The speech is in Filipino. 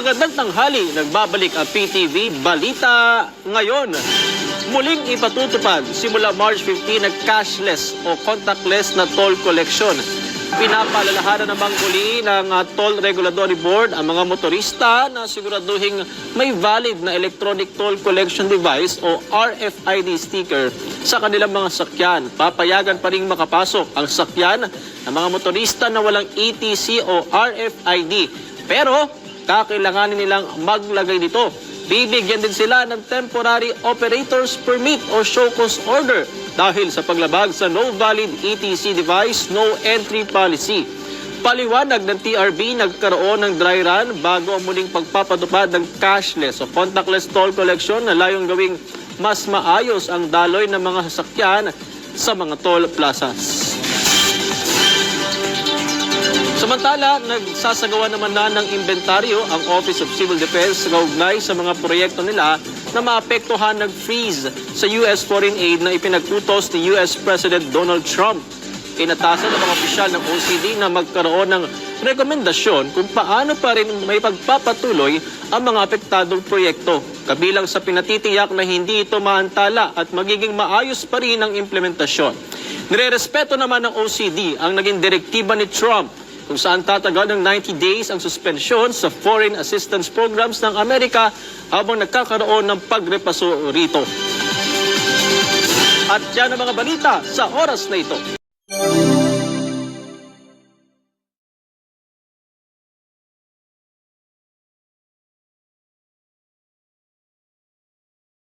Magandang tanghali, nagbabalik ang PTV Balita ngayon. Muling ipatutupad simula March 15 na cashless o contactless na toll collection. Pinapaalalahanan namang muli ng uh, Toll Regulatory Board ang mga motorista na siguraduhin may valid na electronic toll collection device o RFID sticker sa kanilang mga sakyan. Papayagan pa rin makapasok ang sakyan ng mga motorista na walang ETC o RFID. Pero kakailanganin nilang maglagay nito. Bibigyan din sila ng temporary operator's permit o show cause order dahil sa paglabag sa no valid ETC device, no entry policy. Paliwanag ng TRB, nagkaroon ng dry run bago ang muling pagpapatupad ng cashless o contactless toll collection na layong gawing mas maayos ang daloy ng mga sasakyan sa mga toll plazas. Samantala, nagsasagawa naman na ng inventaryo ang Office of Civil Defense kaugnay sa mga proyekto nila na maapektuhan ng freeze sa U.S. foreign aid na ipinagtutos ni U.S. President Donald Trump. Inatasan ng mga opisyal ng OCD na magkaroon ng rekomendasyon kung paano pa rin may pagpapatuloy ang mga apektadong proyekto. Kabilang sa pinatitiyak na hindi ito maantala at magiging maayos pa rin ang implementasyon. Nirerespeto naman ng OCD ang naging direktiba ni Trump kung saan tatagal ng 90 days ang suspensyon sa foreign assistance programs ng Amerika habang nagkakaroon ng pagrepaso rito. At yan ang mga balita sa oras na ito.